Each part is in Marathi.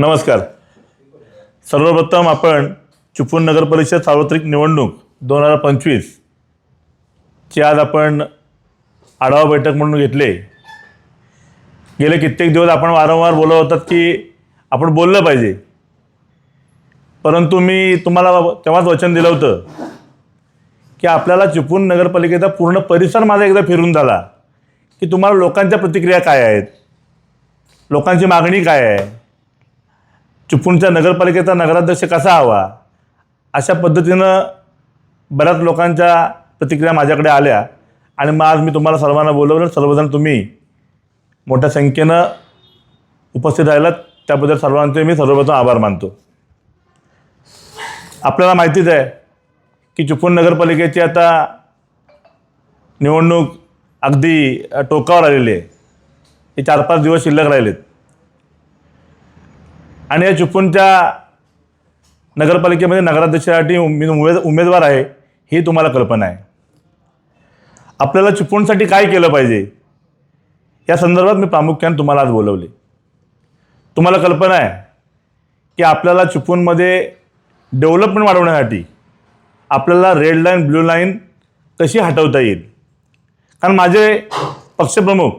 नमस्कार. सर्वप्रथम आपण चिपळूण नगर परिषद सार्वत्रिक निवडणूक दोन हजार पंचवीस ची आज आपण आढावा बैठक म्हणून घेतले. गेले कित्येक दिवस आपण वारंवार बोलत होतात की आपण बोललं पाहिजे. परंतु मी तुम्हाला तेव्हाच वचन दिलं होतं की आपल्याला चिपळूण नगरपालिकेचा पूर्ण परिसर माझा एकदा फिरून झाला की तुम्हाला लोकांच्या प्रतिक्रिया काय आहेत? लोकांची मागणी काय आहे? चिपळूणच्या नगरपालिकेचा नगराध्यक्ष कसा हवा? अशा पद्धतीनं बऱ्याच लोकांच्या प्रतिक्रिया माझ्याकडे आल्या. आणि मग आज मी तुम्हाला सर्वांना बोलवलं. सर्वजण तुम्ही मोठ्या संख्येनं उपस्थित राहिलात. त्याबद्दल सर्वांचे मी सर्वप्रथम आभार मानतो. आपल्याला माहितीच आहे की चिपळूण नगरपालिकेची आता निवडणूक अगदी टोकावर आलेली आहे. हे चार पाच दिवस शिल्लक राहिलेत. आणि या चिपळूणच्या नगरपालिकेमध्ये नगराध्यक्षासाठी मी उमेद उमेदवार आहे ही तुम्हाला कल्पना आहे. आपल्याला चिपळूणसाठी काय केलं पाहिजे? या संदर्भात मी प्रामुख्याने तुम्हाला आज बोलवले. तुम्हाला कल्पना आहे की आपल्याला चिपळूणमध्ये डेव्हलपमेंट वाढवण्यासाठी आपल्याला रेड लाईन ब्ल्यू लाईन कशी हटवता येईल? कारण माझे पक्षप्रमुख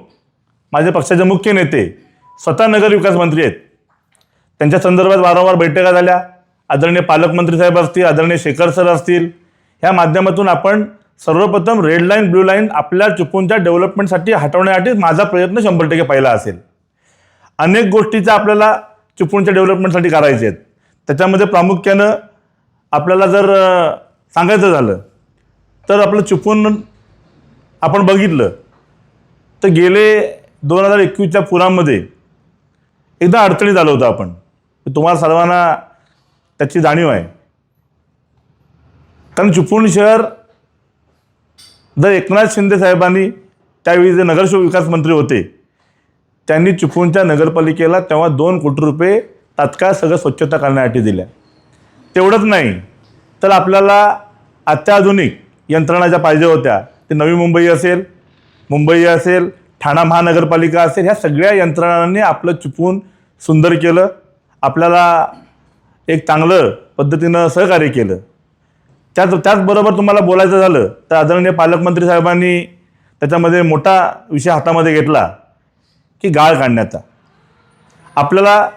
माझे पक्षाचे मुख्य नेते स्वतः नगर विकास मंत्री आहेत. त्यांच्या संदर्भात वारंवार बैठका झाल्या. आदरणीय पालकमंत्री साहेब असतील आदरणीय शेखर सर असतील. ह्या माध्यमातून आपण सर्वप्रथम रेड लाईन ब्ल्यू लाईन आपल्या चिपळूणच्या डेव्हलपमेंटसाठी हटवण्यासाठी माझा प्रयत्न शंभर टक्के पहिला असेल. अनेक गोष्टीचा आपल्याला चिपळूणच्या डेव्हलपमेंटसाठी करायचे आहेत. त्याच्यामध्ये प्रामुख्यानं आपल्याला जर सांगायचं झालं तर आपलं चुकून आपण बघितलं तर गेले दोन हजार एकवीसच्या पुरामध्ये एकदा अडचणीत आलो होतो आपण. तुम्हाला सर्वांना त्याची जाणीव आहे. कारण चिपळूण शहर जर एकनाथ शिंदे साहेबांनी त्यावेळी जे नगर विकास मंत्री होते त्यांनी चिपळूणच्या नगरपालिकेला तेव्हा दोन कोटी रुपये तात्काळ सगळं स्वच्छता करण्यासाठी दिल्या. तेवढंच नाही तर आपल्याला अत्याधुनिक यंत्रणा ज्या पाहिजे होत्या ते नवी मुंबई असेल मुंबई असेल ठाणा महानगरपालिका असेल ह्या सगळ्या यंत्रणांनी आपलं चिपळूण सुंदर केलं. आपल्याला एक चांगलं पद्धतीनं सहकार्य केलं. त्याच त्याचबरोबर तुम्हाला बोलायचं झालं तर आदरणीय पालकमंत्री साहेबांनी त्याच्यामध्ये मोठा विषय हातामध्ये घेतला की गाळ काढण्याचा. आपल्याला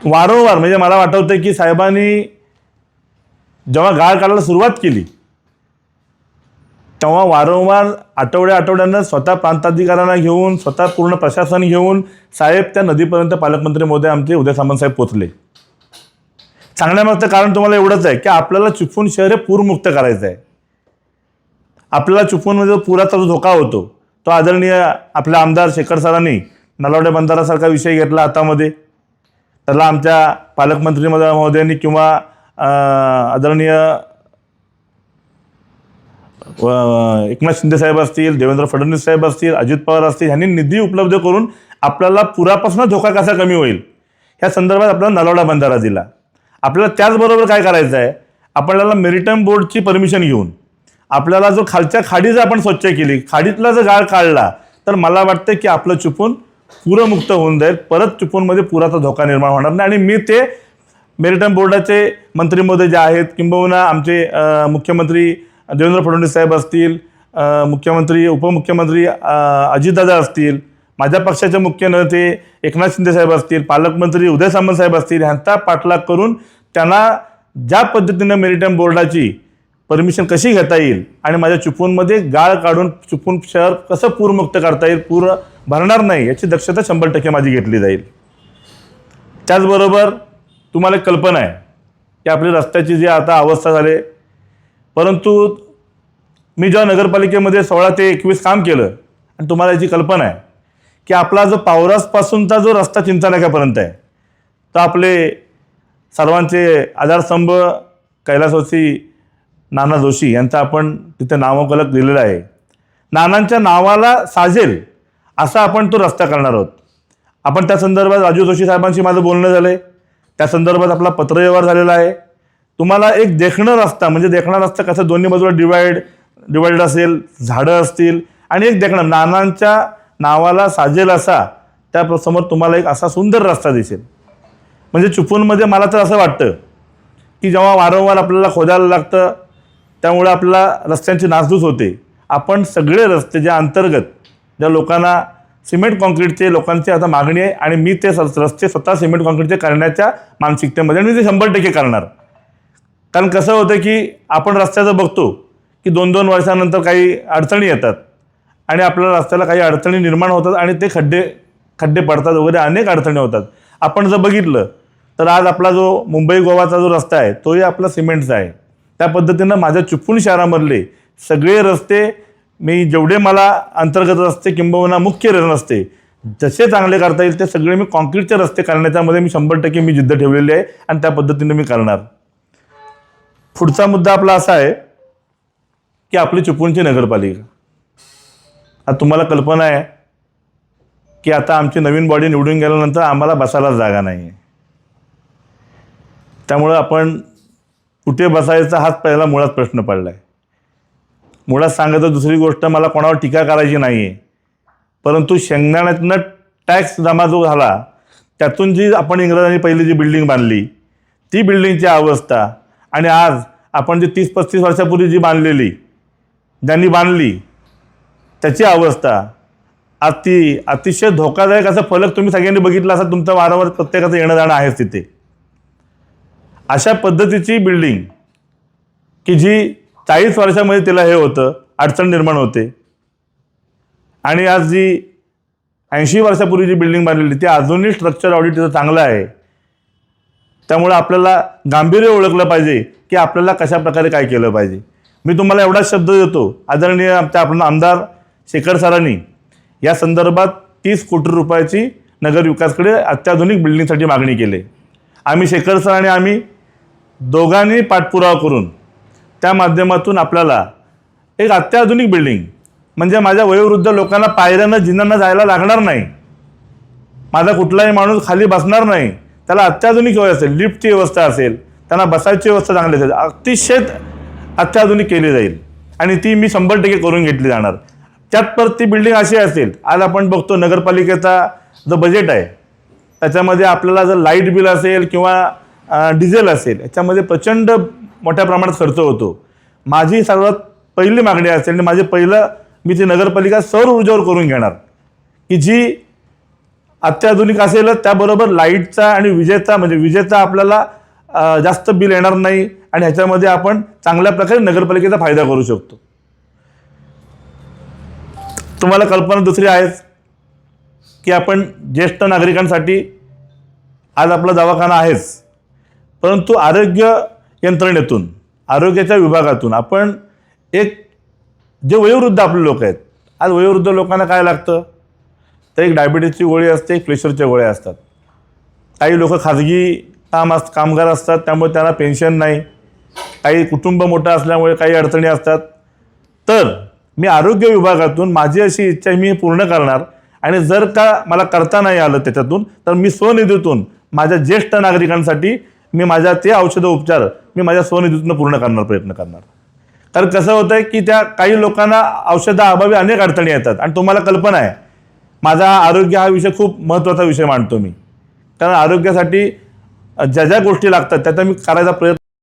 वारंवार म्हणजे मला वाटवतं की साहेबांनी जेव्हा गाळ काढायला सुरुवात केली तेव्हा वारंवार आठवड्या आठवड्यानं स्वतः प्रांताधिकाऱ्यांना घेऊन स्वतः पूर्ण प्रशासन घेऊन साहेब त्या नदीपर्यंत पालकमंत्री मोदी आमचे उदय सामंतसाहेब पोचले सांगण्यामागचं कारण तुम्हाला एवढंच आहे की आपल्याला चिपळूण शहर हे पूरमुक्त करायचं आहे आपल्याला चिपळूणमध्ये म्हणजे जो पुराचा जो धोका होतो तो आदरणीय आपल्या आमदार शेखर सरांनी नलावडे बंधारासारखा विषय घेतला हातामध्ये. त्याला आमच्या पालकमंत्री महोदयांनी किंवा आदरणीय एकनाथ शिंदे साहेब असतील देवेंद्र फडणवीस साहेब असतील अजित पवार असतील ह्यांनी निधी उपलब्ध करून आपल्याला पुरापासून धोका कसा कमी होईल? या संदर्भात आपल्याला नलावडा बंधारा दिला. आपल्याला त्याचबरोबर काय करायचं आहे? आपल्याला मेरिटाईम बोर्डची परमिशन घेऊन आपल्याला जो खालच्या खाडी जर आपण स्वच्छ केली खाडीतला जर गाळ काढला तर मला वाटतं की आपलं चुपून पुरमुक्त होऊन जाईल. परत चुपूनमध्ये पुराचा धोका निर्माण होणार नाही. आणि मी ते मेरिटाईम बोर्डाचे मंत्री महोदय जे आहेत किंबहुना आमचे मुख्यमंत्री देवेंद्र फडणवीस साहेब असतील मुख्यमंत्री उपमुख्यमंत्री अजितदादा असतील माझ्या पक्षाचे मुख्य नेते एकनाथ शिंदे साहेब असतील पालकमंत्री उदय सामंत साहेब असतील ह्यांचा पाठलाग करून त्यांना ज्या पद्धतीनं मेरिटाईम बोर्डाची परमिशन कशी घेता येईल आणि माझ्या चुपूनमध्ये गाळ काढून चुपून शहर कसं पूरमुक्त करता येईल पूर भरणार नाही याची दक्षता शंभर टक्के माझी घेतली जाईल. त्याचबरोबर तुम्हाला एक कल्पना आहे की आपली रस्त्याची जी आता अवस्था झाली परंतु मी जेव्हा नगरपालिकेमध्ये सोळा ते एकवीस काम केलं आणि तुम्हाला याची कल्पना आहे की आपला जो पावरासपासूनचा जो रस्ता चिंतानाक्यापर्यंत आहे तो आपले सर्वांचे आधारस्तंभ कैलासवासी नाना जोशी यांचा आपण तिथे नामफलक दिलेला आहे. नानांच्या नावाला साजेल असा आपण तो रस्ता करणार आहोत. आपण त्या संदर्भात राजू जोशी साहेबांशी माझं बोलणं झालं आहे त्या संदर्भात आपला पत्रव्यवहार झालेला आहे. तुम्हाला एक देखणं रस्ता म्हणजे देखणा रस्ता कसं दोन्ही बाजूला डिवाइड डिवाइड असेल झाडं असतील आणि एक देखणं नानांच्या नावाला साजेल असा त्या समोर तुम्हाला एक असा सुंदर रस्ता दिसेल. म्हणजे चुपूनमध्ये मला तर असं वाटतं की जेव्हा वारंवार आपल्याला खोदायला लागतं त्यामुळे आपल्याला रस्त्यांची नासधूस होते. आपण सगळे रस्ते ज्या अंतर्गत ज्या लोकांना सिमेंट कॉन्क्रीटचे लोकांची आता मागणी आहे आणि मी ते स- रस्ते स्वतः सिमेंट कॉन्क्रीटचे करण्याच्या मानसिकतेमध्ये आणि मी ते शंभर टक्के करणार. कारण कसं होतं की आपण रस्त्याचं बघतो की दोन दोन वर्षानंतर काही अडचणी येतात आणि आपल्याला रस्त्याला काही अडचणी निर्माण होतात आणि ते खड्डे खड्डे पडतात वगैरे अनेक अडचणी होतात. आपण जर बघितलं तर आज आपला जो मुंबई गोवाचा जो रस्ता आहे तोही आपला सिमेंटचा आहे. त्या पद्धतीनं माझ्या चिपळूण शहरामधले सगळे रस्ते मी जेवढे मला अंतर्गत रस्ते किंबहुना मुख्य रस्ते जसे चांगले करता येईल ते सगळे मी कॉन्क्रीटचे रस्ते करण्याच्यामध्ये मी शंभर टक्के मी जिद्द ठेवलेली आहे आणि त्या पद्धतीनं मी करणार. पुढचा मुद्दा आपला असा आहे की आपली चिपळूणची नगरपालिका. आता तुम्हाला कल्पना आहे की आता आमची नवीन बॉडी निवडून गेल्यानंतर आम्हाला बसायला जागा नाही आहे त्यामुळं आपण कुठे बसायचा हाच पहिला मुळात प्रश्न पडला आहे मुळात सांगायचं दुसरी गोष्ट मला कोणावर टीका करायची नाही आहे परंतु शेंगदाण्यातनं टॅक्स जमा जो झाला त्यातून जी आपण इंग्रजांनी पहिली जी बिल्डिंग बांधली ती बिल्डिंगची अवस्था आणि आज आपण जी तीस पस्तीस वर्षापूर्वी जी बांधलेली ज्यांनी बांधली त्याची अवस्था अति अतिशय धोकादायक असा फलक तुम्ही सगळ्यांनी बघितला असा तुमचा वारंवार प्रत्येकाचं येणं जाणं आहेच तिथे. अशा पद्धतीची बिल्डिंग की जी चाळीस वर्षामध्ये तिला हे होतं अडचण निर्माण होते. आणि आज जी ऐंशी वर्षापूर्वी जी बिल्डिंग बांधलेली ती अजूनही स्ट्रक्चर ऑडिट तिथं चांगलं आहे. त्यामुळे आपल्याला गांभीर्य ओळखलं पाहिजे की आपल्याला कशा प्रकारे काय केलं पाहिजे. मी तुम्हाला एवढाच शब्द देतो. आदरणीय आमच्या आपण आमदार शेखर सरांनी या संदर्भात तीस कोटी रुपयाची नगरविकासकडे अत्याधुनिक बिल्डिंगसाठी मागणी केली. आम्ही शेखर सर आणि आम्ही दोघांनी पाठपुरावा करून त्या माध्यमातून आपल्याला एक अत्याधुनिक बिल्डिंग म्हणजे माझ्या वयोवृद्ध लोकांना पायऱ्यांना जिन्यांना जायला लागणार नाही. माझा कुठलाही माणूस खाली बसणार नाही. त्याला अत्याधुनिक व्यवस्था असेल लिफ्टची व्यवस्था असेल त्यांना बसायची व्यवस्था चांगली असेल अतिशय अत्याधुनिक केली जाईल. आणि ती मी शंभर टक्के करून घेतली जाणार. त्यात परत ती बिल्डिंग अशी असेल आज आपण बघतो नगरपालिकेचा जो बजेट आहे त्याच्यामध्ये आपल्याला जर लाइट बिल असेल किंवा डिझेल असेल याच्यामध्ये प्रचंड मोठ्या प्रमाणात खर्च होतो. माझी सर्वात पहिली मागणी असेल आणि माझे पहिलं मी ती नगरपालिका सौर ऊर्जेवर करून घेणार. की जी अत्याधुनिक असेलच त्याबरोबर लाईटचा आणि विजेचा म्हणजे विजेचा आपल्याला जास्त बिल येणार नाही आणि ह्याच्यामध्ये आपण चांगल्या प्रकारे नगरपालिकेचा फायदा करू शकतो. तुम्हाला कल्पना दुसरी आहेच की आपण ज्येष्ठ नागरिकांसाठी आज आपला दवाखाना आहेच परंतु आरोग्य यंत्रणेतून आरोग्याच्या विभागातून आपण एक जे वयोवृद्ध आपले लोक आहेत आज वयोवृद्ध लोकांना काय लागतं? तर एक डायबिटीजची गोळी असते एक प्रेशरच्या गोळ्या असतात. काही लोक खाजगी काम अस कामगार असतात त्यामुळे त्यांना पेन्शन नाही. काही कुटुंब मोठं असल्यामुळे काही अडचणी असतात. तर मी आरोग्य विभागातून माझी अशी इच्छा मी पूर्ण करणार. आणि जर का मला करता नाही आलं त्याच्यातून तर मी स्वनिधीतून माझ्या ज्येष्ठ नागरिकांसाठी मी माझ्या ते औषधं उपचार मी माझ्या स्वनिधीतून पूर्ण करणार प्रयत्न करणार. कारण कसं होतं आहे की त्या काही लोकांना औषधाअभावी अनेक अडचणी येतात. आणि तुम्हाला कल्पना आहे माझा आरोग्य हा विषय खूप महत्त्वाचा विषय मानतो मी. कारण आरोग्यासाठी ज्या ज्या गोष्टी लागतात त्याचा मी करायचा प्रयत्न